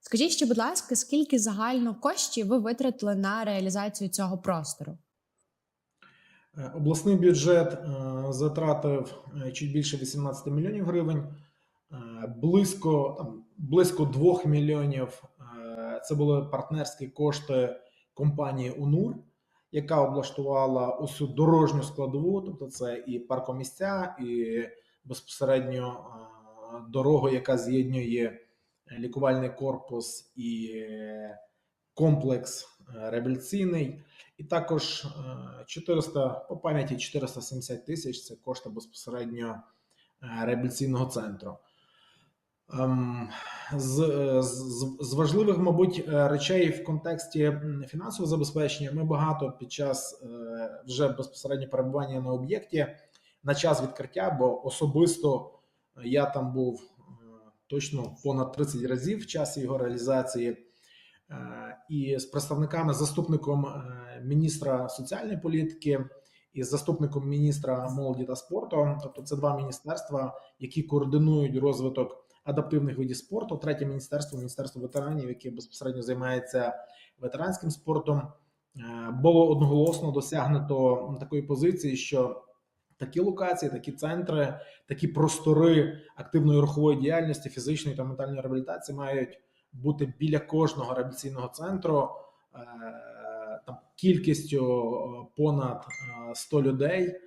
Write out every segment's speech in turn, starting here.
Скажіть ще, будь ласка, скільки загально коштів ви витратили на реалізацію цього простору? Е, Обласний бюджет е, затратив е, чуть більше 18 мільйонів гривень. Близько, там, близько 2 мільйонів це були партнерські кошти компанії УНУР, яка облаштувала усю дорожню складову, тобто це і паркомісця, і безпосередньо дорогу, яка з'єднує лікувальний корпус і е, комплекс е, реабілітаційний. І також е, 400, по пам'яті 470 тисяч це кошти безпосередньо е, реабілітаційного центру. Ем, З, е, з, з важливих, мабуть, е, речей в контексті фінансового забезпечення ми багато під час е, вже безпосередньо перебування на об'єкті на час відкриття, бо особисто я там був е, точно понад 30 разів в часі його реалізації. Е, і з представниками, заступником е, міністра соціальної політики і заступником міністра молоді та спорту. Тобто, це два міністерства, які координують розвиток адаптивних видів спорту. Третє міністерство міністерство ветеранів, яке безпосередньо займається ветеранським спортом. Е, Було одноголосно досягнуто такої позиції, що такі локації, такі центри, такі простори активної рухової діяльності, фізичної та ментальної реабілітації мають бути біля кожного реабілітаційного центру е, там кількістю е, понад е, 100 людей. Е,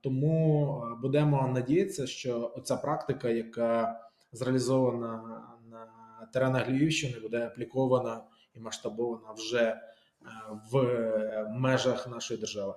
Тому е, будемо надіятися, що оця практика, яка зреалізована на теренах Львівщини, буде аплікована і масштабована вже в межах нашої держави.